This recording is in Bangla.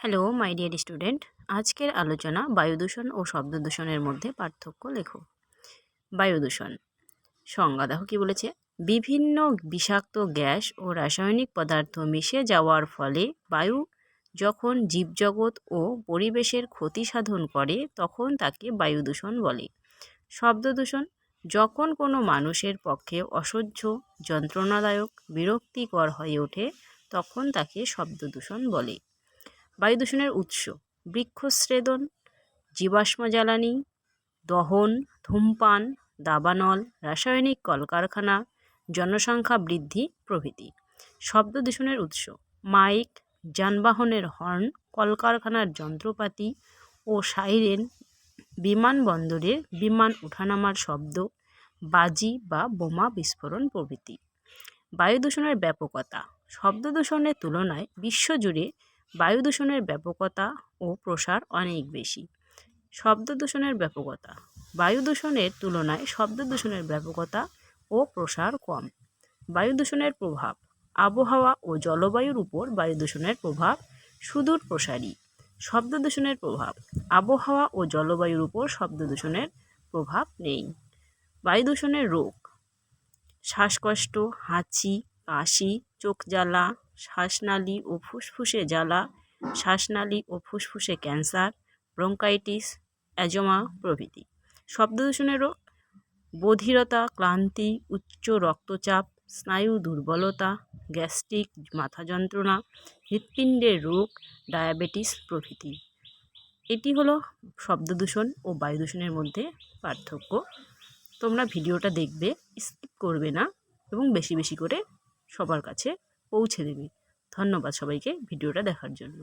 হ্যালো মাই ডিয়ার স্টুডেন্ট আজকের আলোচনা বায়ু দূষণ ও শব্দ দূষণের মধ্যে পার্থক্য লেখো। বায়ু দূষণ সংজ্ঞা দেখো কী বলেছে? বিভিন্ন বিষাক্ত গ্যাস ও রাসায়নিক পদার্থ মিশে যাওয়ার ফলে বায়ু যখন জীবজগৎ ও পরিবেশের ক্ষতি সাধন করে, তখন তাকে বায়ু দূষণ বলে। শব্দ দূষণ যখন কোনো মানুষের পক্ষে অসহ্য, যন্ত্রণাদায়ক, বিরক্তিকর হয়ে ওঠে, তখন তাকে শব্দ দূষণ বলে। বায়ু দূষণের উৎস বৃক্ষচ্ছেদন জীবাশ্ম জ্বালানি, দহন, ধূমপান, দাবানল, রাসায়নিক কলকারখানা, জনসংখ্যা বৃদ্ধি প্রভৃতি। শব্দ দূষণের উৎস, মাইক, যানবাহনের হর্ন, কলকারখানার যন্ত্রপাতি ও সাইরেন, বিমানবন্দরের বিমান ওঠানামার শব্দ, বাজি বা বোমা বিস্ফোরণ প্রভৃতি। বায়ু দূষণের ব্যাপকতা, শব্দ দূষণের তুলনায় বিশ্বজুড়ে বায়ু দূষণের ব্যাপকতা ও প্রসার অনেক বেশি। শব্দ দূষণের ব্যাপকতা। বায়ু দূষণের তুলনায় শব্দ দূষণের ব্যাপকতা ও প্রসার কম। বায়ু দূষণের প্রভাব। আবহাওয়া ও জলবায়ুর উপর বায়ু দূষণের প্রভাব সুদূর প্রসারী। শব্দ দূষণের প্রভাব। আবহাওয়া ও জলবায়ুর উপর শব্দ দূষণের প্রভাব নেই। বায়ু দূষণের রোগ। শ্বাসকষ্ট, হাঁচি, কাশি, চোখ জ্বালা শ্বাসনালী ও ফুসফুসে জ্বালা, শ্বাসনালী ও ফুসফুসে ক্যান্সার, ব্রঙ্কাইটিস, অ্যাজমা প্রভৃতি। শব্দ দূষণের রোগ বধিরতা, ক্লান্তি, উচ্চ রক্তচাপ, স্নায়ু দুর্বলতা, গ্যাস্ট্রিক মাথা যন্ত্রণা, হৃৎপিণ্ডের রোগ, ডায়াবেটিস প্রভৃতি। এটি হলো শব্দ দূষণ ও বায়ু দূষণের মধ্যে পার্থক্য। তোমরা ভিডিওটা দেখবে, স্কিপ করবে না এবং বেশি বেশি করে সবার কাছে পৌঁছে দেবে। ধন্যবাদ সবাইকে ভিডিওটা দেখার জন্য।